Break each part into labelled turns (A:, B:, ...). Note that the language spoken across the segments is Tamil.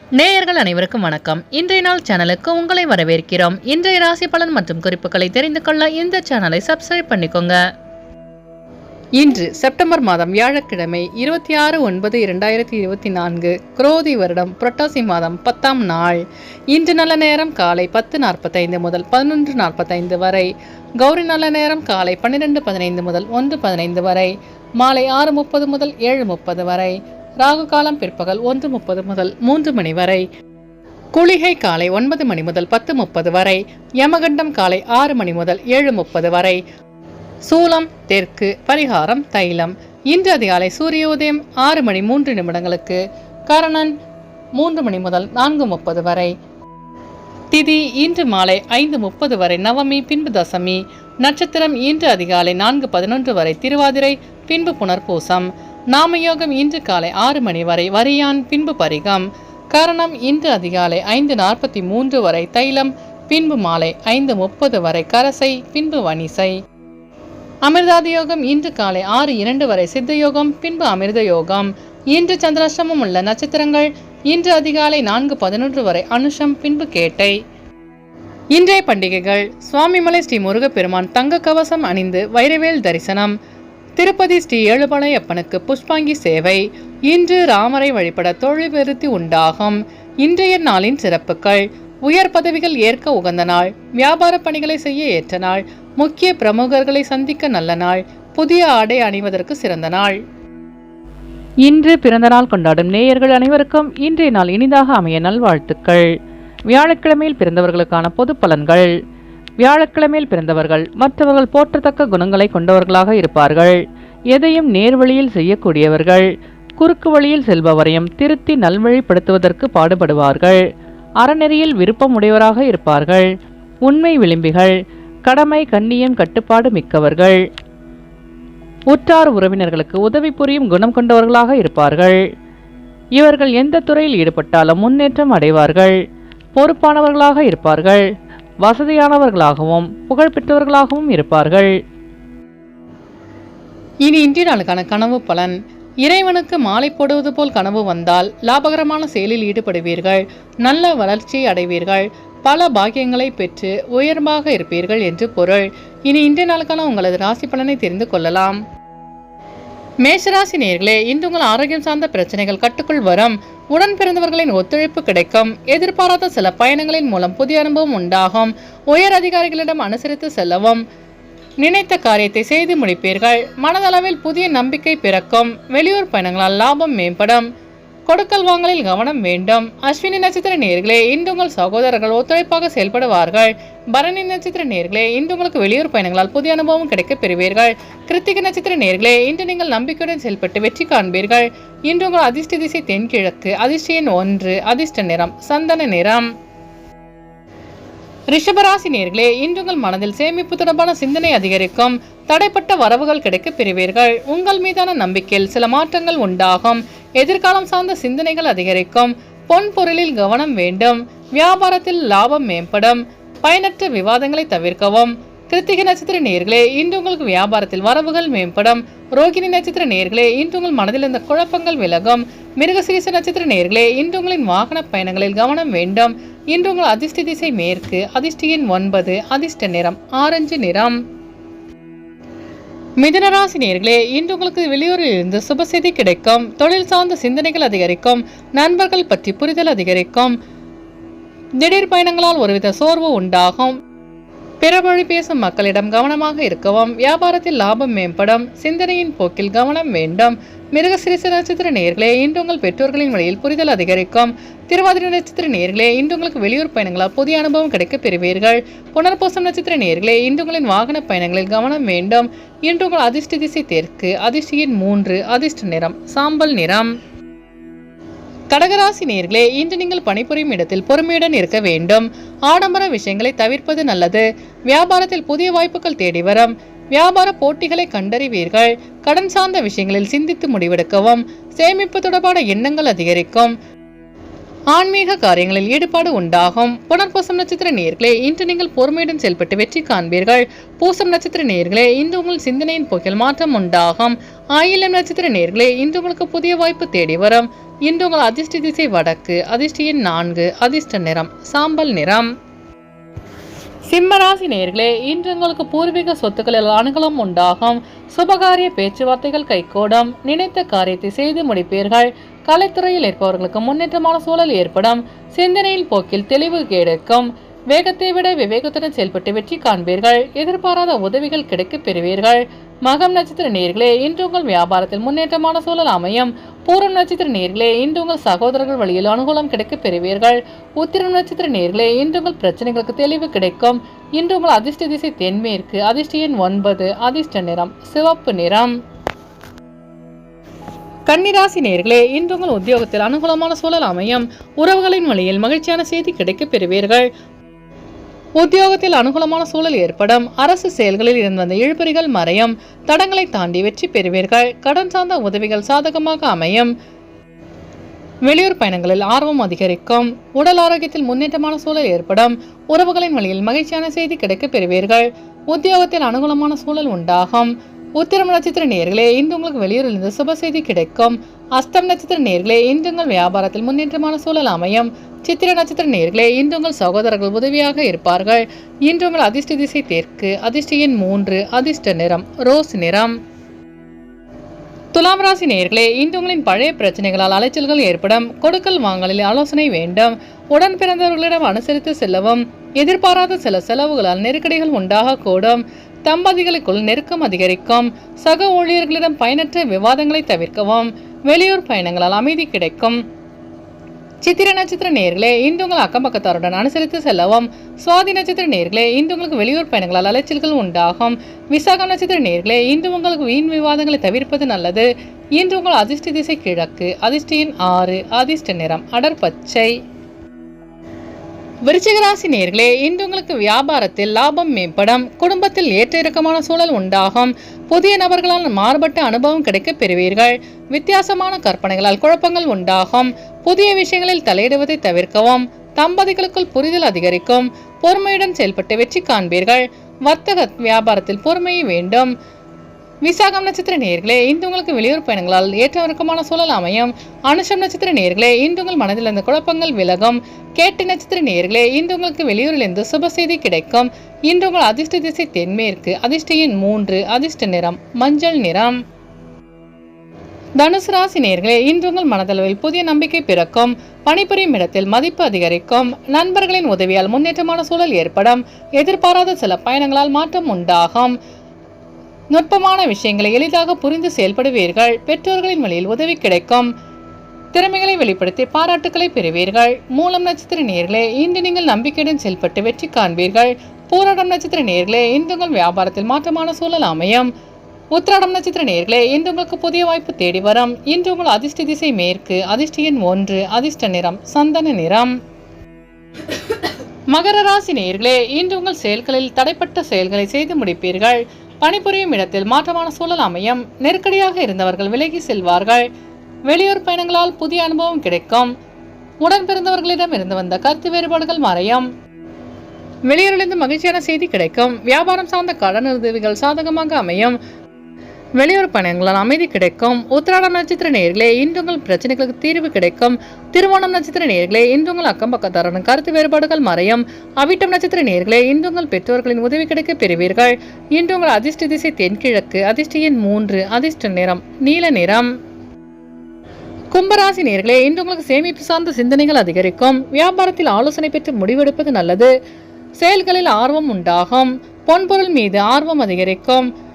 A: நேயர்கள் அனைவருக்கும் வணக்கம். இன்றைய நாள் சேனலுக்கு உங்களை வரவேற்கிறோம். இன்றைய ராசி பலன் மற்றும் குறிப்புகளை தெரிந்து கொள்ள இந்த சேனலை சப்ஸ்கிரைப் பண்ணிக்கோங்க. இன்று செப்டம்பர் மாதம் வியாழக்கிழமை இருபத்தி ஆறு ஒன்பது இரண்டாயிரத்தி இருபத்தி நான்கு குரோதி வருடம் புரட்டாசி மாதம் பத்தாம் நாள். இன்று நல்ல நேரம் காலை பத்து நாற்பத்தைந்து முதல் பதினொன்று நாற்பத்தைந்து வரை. கௌரி நல்ல நேரம் காலை பன்னிரெண்டு பதினைந்து முதல் ஒன்று பதினைந்து வரை. மாலை ஆறு முப்பது முதல் ஏழு முப்பது வரை. ராகு காலம் பிற்பகல் ஒன்று முப்பது முதல் மூன்று மணி வரை. குளிகை காலை ஒன்பது மணி முதல் பத்து முப்பது வரை. யமகண்டம் காலை ஆறு மணி முதல் ஏழு முப்பது வரை. சூலம் தெற்கு பரிகாரம் தைலம். இன்று அதிகாலை சூரியோதயம் ஆறு மணி மூன்று நிமிடங்களுக்கு. கரணன் மூன்று மணி முதல் நான்கு முப்பது வரை. திதி இன்று மாலை ஐந்து முப்பது வரை. நவமி பின்பு தசமி. நட்சத்திரம் இன்று அதிகாலை நான்கு பதினொன்று வரை. திருவாதிரை பின்பு புனர்பூசம். நாமயோகம் இன்று காலை ஆறு மணி வரை வரியான் பின்பு பரிகம். கரணம் இன்று அதிகாலை ஐந்து நாற்பத்தி மூன்று வரை தைலம் பின்பு மாலை ஐந்து முப்பது வரை கரசை பின்பு வனிசை அமிர்தாதி யோகம் இன்று காலை ஆறு இரண்டு வரை சித்த யோகம் பின்பு அமிர்த யோகம் இன்று சந்திராஷ்டமம் உள்ள நட்சத்திரங்கள் இன்று அதிகாலை நான்கு பதினொன்று வரை அனுஷம் பின்பு கேட்டை. இன்றைய பண்டிகைகள் சுவாமிமலை ஸ்ரீ முருகப்பெருமான் தங்க கவசம் அணிந்து வைரவேல் தரிசனம். திருப்பதி ஸ்ரீ ஏழுமலையப்பனுக்கு புஷ்பாங்கி சேவை. இன்று ராமரை வழிபட தொழில் விருத்தி உண்டாகும். இன்றைய நாளின் சிறப்புகள். உயர் பதவிகள் ஏற்க உகந்த நாள். வியாபார பணிகளை செய்ய ஏற்ற நாள். முக்கிய பிரமுகர்களை சந்திக்க நல்ல நாள். புதிய ஆடை அணிவதற்கு சிறந்த நாள். இன்று பிறந்தநாள் கொண்டாடும் நேயர்கள் அனைவருக்கும் இன்றைய நாள் இனிதாக அமைய நல்வாழ்த்துக்கள். வியாழக்கிழமையில் பிறந்தவர்களுக்கான பொது பலன்கள். வியாழக்கிழமையில் பிறந்தவர்கள் மற்றவர்கள் போற்றத்தக்க குணங்களை கொண்டவர்களாக இருப்பார்கள். எதையும் நேர்வழியில் செய்யக்கூடியவர்கள் குறுக்கு வழியில் செல்பவரையும் திருத்தி நல்வழிப்படுத்துவதற்கு பாடுபடுவார்கள். அறநெறியில் விருப்பம் உடையவராக இருப்பார்கள். உண்மை விளிம்பிகள் கடமை கண்ணியம் கட்டுப்பாடு மிக்கவர்கள். உற்றார் உறவினர்களுக்கு உதவி புரியும் குணம் கொண்டவர்களாக இருப்பார்கள். இவர்கள் எந்த துறையில் ஈடுபட்டாலும் முன்னேற்றம் அடைவார்கள். பொறுப்பானவர்களாக இருப்பார்கள். வசதியானவர்களாகவும் புகழ்பெற்றவர்களாகவும் இருப்பார்கள். இனி இன்றைய நாளுக்கான கனவு பலன். இறைவனுக்கு மாலை போடுவது போல் கனவு வந்தால் லாபகரமான செயலில் ஈடுபடுவீர்கள். நல்ல வளர்ச்சி அடைவீர்கள். பல பாக்கியங்களை பெற்று உயர்வாக இருப்பீர்கள் என்று பொருள். இனி இன்றைய நாளுக்கான உங்களது ராசி பலனை தெரிந்து கொள்ளலாம். மேஷராசி நேர்களே இன்று உங்கள் ஆரோக்கியம் சார்ந்த பிரச்சனைகள் கட்டுக்குள் வரும். உடன் பிறந்தவர்களின் ஒத்துழைப்பு கிடைக்கும். எதிர்பாராத சில பயணங்களின் மூலம் புதிய அனுபவம் உண்டாகும். உயர் அதிகாரிகளிடம் அனுசரித்து செல்லவும். நினைத்த காரியத்தை செய்து முடிப்பீர்கள். மனதளவில் புதிய நம்பிக்கை பிறக்கும். வெளியூர் பயணங்களால் லாபம் மேம்படும். கொடுக்கல் வாங்கலில் கவனம் வேண்டும். அஸ்வினி நட்சத்திர நேர்களே இன்று உங்கள் சகோதரர்கள் ஒத்துழைப்பாக செயல்படுவார்கள். பரணி நட்சத்திர நேர்களே இன்று உங்களுக்கு வெளியூர் பயணங்களால் புதிய அனுபவம் கிடைக்கப் பெறுவீர்கள். கிருத்திக நட்சத்திர நேர்களே இன்று நீங்கள் நம்பிக்கையுடன் செயல்பட்டு வெற்றி காண்பீர்கள். இன்று உங்கள் அதிர்ஷ்ட திசை தென்கிழக்கு அதிர்ஷ்ட எண் ஒன்று அதிர்ஷ்ட நிறம் சந்தன நிறம். ரிஷபராசி நேர்களே இன்று உங்கள் மனதில் சேமிப்பு தொடர்பான சிந்தனை அதிகரிக்கும். தடைப்பட்ட வரவுகள் கிடைக்கப் பெறுவீர்கள். உங்கள் மீதான நம்பிக்கையில் சில மாற்றங்கள் உண்டாகும். எதிர்காலம் சார்ந்த சிந்தனைகள் அதிகரிக்கும். பொன் பொருளில் கவனம் வேண்டும். வியாபாரத்தில் லாபம் மேம்படும். பயனற்ற விவாதங்களை தவிர்க்கவும். கிருத்திகை நட்சத்திர நேர்களே இன்று உங்களுக்கு வியாபாரத்தில் வரவுகள் மேம்படும். ரோகிணி நட்சத்திர நேர்களே இன்று உங்கள் மனதில் இருந்த குழப்பங்கள் விலகும். மிருகசீரிச நட்சத்திர நேர்களே இன்று உங்களின் வாகன பயணங்களில் கவனம் வேண்டும். இன்று உங்கள் அதிர்ஷ்ட திசை மேற்கு அதிர்ஷ்ட எண் ஒன்பது அதிர்ஷ்ட நிறம் ஆரஞ்சு நிறம். மிதனராசி நேர்களே இன்று உங்களுக்கு வெளியூரில் இருந்து சுப செய்தி கிடைக்கும். தொழில் சார்ந்த சிந்தனைகள் அதிகரிக்கும். நண்பர்கள் பற்றி புரிதல் அதிகரிக்கும். திடீர் பயணங்களால் ஒருவித சோர்வு உண்டாகும். பிற மொழி பேசும் மக்களிடம் கவனமாக இருக்கவும் வியாபாரத்தில் லாபம் மேம்படும் சிந்தனையின் போக்கில் கவனம் வேண்டும். மிருகசிரிச நட்சத்திர நேர்களே இன்று உங்கள் பெற்றோர்களின் வழியில் புரிதல் அதிகரிக்கும். திருவாதிரை நட்சத்திர நேர்களே இன்று உங்களுக்கு வெளியூர் பயணங்களால் புதிய அனுபவம் கிடைக்கப் பெறுவீர்கள். புனர்பூசம் நட்சத்திர நேர்களே இன்று உங்களின் வாகன பயணங்களில் கவனம் வேண்டும். இன்று உங்கள் அதிர்ஷ்ட திசை தெற்கு அதிர்ஷ்டியின் மூன்று அதிர்ஷ்ட நிறம் சாம்பல் நிறம். கடகராசி நேர்களே இன்று நீங்கள் பணிபுரியும் இடத்தில் பொறுமையுடன் இருக்க வேண்டும். ஆடம்பர விஷயங்களை தவிர்ப்பது நல்லது. வியாபாரத்தில் புதிய வாய்ப்புகள் தேடி வரும். வியாபார போட்டிகளை கண்டறிவீர்கள். கடன் சார்ந்த விஷயங்களில் சிந்தித்து முடிவெடுக்கவும் சேமிப்பு தொடர்பான எண்ணங்கள் அதிகரிக்கும். ஆன்மீக காரியங்களில் ஈடுபாடு உண்டாகும். புனர்பூசம் நட்சத்திர நேர்களே இன்று நீங்கள் பொறுமையுடன் செயல்பட்டு வெற்றி காண்பீர்கள். பூசம் நட்சத்திர நேர்களே இன்று உங்கள் சிந்தனையின் போக்கில் மாற்றம் உண்டாகும். ஆயிலம் நட்சத்திர நேர்களே இன்று உங்களுக்கு புதிய வாய்ப்பு தேடி வரும். இன்று உங்கள் அதிர்ஷ்ட திசை வடக்கு அதிர்ஷ்ட எண் நான்கு அதிர்ஷ்ட நிறம் சாம்பல் நிறம். சிம்மராசி நேர்களே இன்று உங்களுக்கு பூர்வீக சொத்துக்களில் அணுகலம் உண்டாகும். சுபகாரிய பேச்சுவார்த்தைகள் கைகூடும். நினைத்த காரியத்தை செய்து முடிப்பீர்கள். கலைத்துறையில் இருப்பவர்களுக்கு முன்னேற்றமான சூழல் ஏற்படும். சிந்தனையில் போக்கில் தெளிவு கிடைக்கும் வேகத்தை விட விவேகத்துடன் செயல்பட்டு வெற்றி காண்பீர்கள். எதிர்பாராத உதவிகள் கிடைக்கப் பெறுவீர்கள். மகம் நட்சத்திர நேர்களே இன்று உங்கள் வியாபாரத்தில் முன்னேற்றமான சூழல் அமையும். பூரம் நட்சத்திர நேர்களே இன்று உங்கள் சகோதரர்கள் வழியில் அனுகூலம் கிடைக்கப் பெறுவீர்கள். உத்திரம் நட்சத்திர நேர்களே இன்று உங்கள் பிரச்சனைகளுக்கு தெளிவு கிடைக்கும். இன்று உங்கள் அதிர்ஷ்ட திசை தென்மேற்கு அதிர்ஷ்ட எண் ஒன்பது அதிர்ஷ்ட நிறம் சிவப்பு நிறம். கன்னிராசி நேர்களே இன்று உங்கள் உத்தியோகத்தில் அனுகூலமான சூழல் அமையும். உறவுகளின் வழியில் மகிழ்ச்சியான செய்தி கிடைக்கப் பெறுவீர்கள். உத்தியோகத்தில் அனுகூலமான சூழல் ஏற்படும். அரசு செயல்களில் இருந்து வந்த இழுபறிகள் மறையும். தடங்களை தாண்டி வெற்றி பெறுவீர்கள். கடன் சார்ந்த உதவிகள் சாதகமாக அமையும். வெளியூர் பயணங்களில் ஆர்வம் அதிகரிக்கும். உடல் ஆரோக்கியத்தில் முன்னேற்றமான சூழல் ஏற்படும். உறவுகளின் வழியில் மகிழ்ச்சியான செய்தி கிடைக்கப் பெறுவீர்கள். உத்தியோகத்தில் அனுகூலமான சூழல் உண்டாகும். உத்திரம் நட்சத்திர நேர்களே இன்று உங்களுக்கு வெளியூரிலிருந்து சுப செய்தி கிடைக்கும். அஸ்தம் நட்சத்திர நேர்களே இன்று உங்கள் வியாபாரத்தில் முன்னேற்றமான சூழல் அமையும். சித்திர நட்சத்திர நேர்களே இன்று உங்கள் சகோதரர்கள் உதவியாக இருப்பார்கள். இன்று உங்கள் அதிர்ஷ்ட திசை தெற்கு அதிர்ஷ்ட எண் மூன்று அதிர்ஷ்ட நிறம் ரோஸ் நிறம். துலாம் ராசி நேர்களே இன்று உங்களின் பழைய பிரச்சனைகளால் அலைச்சல்கள் ஏற்படும். கொடுக்கல் வாங்கலில் ஆலோசனை வேண்டும். உடன் பிறந்தவர்களிடம் அனுசரித்து செல்லவும். எதிர்பாராத சில செலவுகளால் நெருக்கடிகள் உண்டாகக்கூடும். தம்பதிகளுக்குள் நெருக்கம் அதிகரிக்கும். சக ஊழியர்களிடம் பயனற்ற விவாதங்களை தவிர்க்கவும். வெளியூர் பயணங்களால் அமைதி கிடைக்கும். சித்திர நட்சத்திர நேர்களே இன்று உங்கள் அக்கம் பக்கத்தாருடன் அனுசரித்து செல்லவும். சுவாதி நட்சத்திர நேர்களே இன்று உங்களுக்கு வெளியூர் பயணங்களால் அலைச்சல்கள் உண்டாகும். விசாகம் நட்சத்திர நேர்களே இன்று உங்களுக்கு வீண் விவாதங்களை தவிர்ப்பது நல்லது. இன்று உங்கள் அதிர்ஷ்ட திசை கிழக்கு அதிர்ஷ்டியின் ஆறு அதிர்ஷ்ட நிறம் அடர் பச்சை. விருச்சிகராசி நேர்களே இன்று உங்களுக்கு வியாபாரத்தில் லாபம் மேம்படும் குடும்பத்தில் ஏற்ற இறக்கமான சூழல் உண்டாகும். புதிய நபர்களால் மாறுபட்ட அனுபவம் கிடைக்கப் பெறுவீர்கள். வித்தியாசமான கற்பனைகளால் குழப்பங்கள் உண்டாகும். புதிய விஷயங்களில் தலையிடுவதை தவிர்க்கவும் தம்பதிகளுக்குள் புரிதல் அதிகரிக்கும். பொறுமையுடன் செயல்பட்டு வெற்றி காண்பீர்கள். வர்த்தக வியாபாரத்தில் பொறுமையை வேண்டும். விசாகம் நட்சத்திர நேர்களே இன்று உங்களுக்கு வெளியூர் பயணங்களால் ஏற்ற இறக்கமான சூழல் அமையும். அனுஷம் நட்சத்திர நேர்களே இன்று உங்கள் மனதில் இருந்த குழப்பங்கள் விலகும். கேட்டு நட்சத்திர நேர்களே இன்று உங்களுக்கு வெளியூரிலிருந்து சுப செய்தி கிடைக்கும். இன்று உங்கள் அதிர்ஷ்ட திசை தென்மேற்கு அதிர்ஷ்ட மூன்று அதிர்ஷ்ட நிறம் மஞ்சள் நிறம். தனுசு ராசி நேர்களே இன்று உங்கள் மனதளவில் புதிய நம்பிக்கை பிறக்கும். பணிபுரியும் இடத்தில் மதிப்பு அதிகரிக்கும். நண்பர்களின் உதவியால் முன்னேற்றமான சூழல் ஏற்படும். எதிர்பாராத சில பயணங்களால் மாற்றம் உண்டாகும். நுட்பமான விஷயங்களை எளிதாக புரிந்து செயல்படுவீர்கள். பெற்றோர்களின் வழியில் உதவி கிடைக்கும். திறமைகளை வெளிப்படுத்தி பாராட்டுக்களை பெறுவீர்கள். மூலம் நட்சத்திர நேர்களே இன்று நீங்கள் நம்பிக்கையுடன் செயல்பட்டு வெற்றி காண்பீர்கள். பூராடம் நட்சத்திர நேர்களே இன்று உங்கள் வியாபாரத்தில் மாற்றமான சூழல் அமையும். உத்திராடம் நட்சத்திர நேர்களே இன்று உங்களுக்கு புதிய வாய்ப்பு தேடி வரும். இன்று உங்கள் அதிர்ஷ்ட திசை மேற்கு அதிர்ஷ்ட எண் ஒன்று அதிர்ஷ்ட நிறம் சந்தன நிறம். மகர ராசி நேர்களே இன்று உங்கள் செயல்களில் தடைப்பட்ட செயல்களை செய்து முடிப்பீர்கள். பணிபுரியும் இடத்தில் மாற்றமான சூழல் அமையும். நெருக்கடியாக இருந்தவர்கள் விலகி செல்வார்கள். வெளியூர் பயணங்களால் புதிய அனுபவம் கிடைக்கும். உடன் பிறந்தவர்களிடம் இருந்து வந்த கருத்து வேறுபாடுகள் மறையும். வெளியூரிலிருந்து மகிழ்ச்சியான செய்தி கிடைக்கும். வியாபாரம் சார்ந்த கடன் உதவிகள் சாதகமாக அமையும். வெளியூர் பயணங்களால் அமைதி கிடைக்கும். உத்திராடம் நட்சத்திர நேர்களே இன்று உங்கள் பிரச்சனைகளுக்கு தீர்வு கிடைக்கும். திருவோணம் நட்சத்திர நேர்களே இன்று உங்கள் அக்கம் பக்கத்தாரன் கருத்து வேறுபாடுகள் மறையும். அவிட்டம் நட்சத்திர நேர்களே இன்று உங்கள் பெற்றோர்களின் உதவி கிடைக்க பெறுவீர்கள். இன்று உங்கள் அதிர்ஷ்ட திசை தென்கிழக்கு அதிர்ஷ்ட எண் மூன்று அதிர்ஷ்ட நிறம் நீல நிறம். கும்பராசி நேர்களே இன்று உங்களுக்கு சேமிப்பு சார்ந்த சிந்தனைகள் அதிகரிக்கும். வியாபாரத்தில் ஆலோசனை பெற்று முடிவெடுப்பது நல்லது. செயல்களில் ஆர்வம் உண்டாகும். பொன்பொருள் மீது ஆர்வம் அதிகரிக்கும்.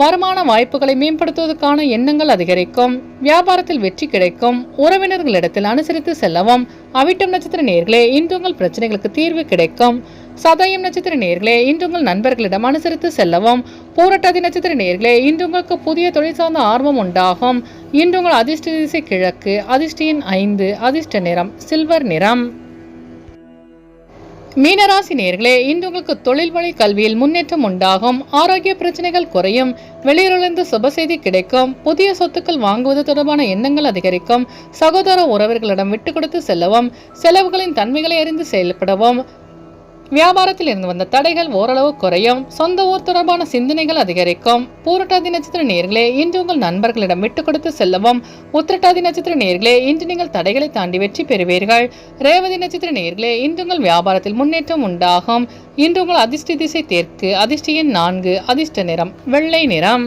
A: வருமான வாய்ப்புகளை மேம்படுத்துவதற்கான எண்ணங்கள் அதிகரிக்கும். வியாபாரத்தில் வெற்றி கிடைக்கும். உறவினர்களிடத்தில் அனுசரித்து செல்லவும். அவிட்டம் நட்சத்திர நேர்களே இன்று உங்கள் பிரச்சனைகளுக்கு தீர்வு கிடைக்கும். சதயம் நட்சத்திர நேர்களே இன்று உங்கள் நண்பர்களிடம் அனுசரித்து செல்லவும். பூரட்டாதி நட்சத்திர நேர்களே இன்று உங்களுக்கு புதிய தொழில் சார்ந்த ஆர்வம் உண்டாகும். இன்று உங்கள் அதிர்ஷ்ட திசை கிழக்கு அதிர்ஷ்டியின் ஐந்து அதிர்ஷ்ட நிறம் சில்வர் நிறம். மீனராசி நேர்களே இன்று உங்களுக்கு தொழில் வழி கல்வியில் முன்னேற்றம் உண்டாகும். ஆரோக்கிய பிரச்சனைகள் குறையும். வெளியூரிலிருந்து சுப செய்தி கிடைக்கும். புதிய சொத்துக்கள் வாங்குவது தொடர்பான எண்ணங்கள் அதிகரிக்கும். சகோதர உறவர்களிடம் விட்டு கொடுத்து செல்லவும். செலவுகளின் தன்மைகளை அறிந்து செயல்படவும். வியாபாரத்தில் இருந்து வந்த தடைகள் ஓரளவு குறையும். சொந்த ஊர் தொடர்பான சிந்தனைகள் அதிகரிக்கும். பூரட்டாதி நட்சத்திர நேர்களே இன்று உங்கள் நண்பர்களிடம் விட்டு கொடுத்து செல்லவும். உத்திரட்டாதி நட்சத்திர நேர்களே இன்று நீங்கள் தடைகளை தாண்டி வெற்றி பெறுவீர்கள். ரேவதி நட்சத்திர நேர்களே இன்று உங்கள் வியாபாரத்தில் முன்னேற்றம் உண்டாகும். இன்று உங்கள் அதிர்ஷ்ட திசை தெற்கு அதிர்ஷ்ட எண் நான்கு அதிர்ஷ்ட நிறம் வெள்ளை நிறம்.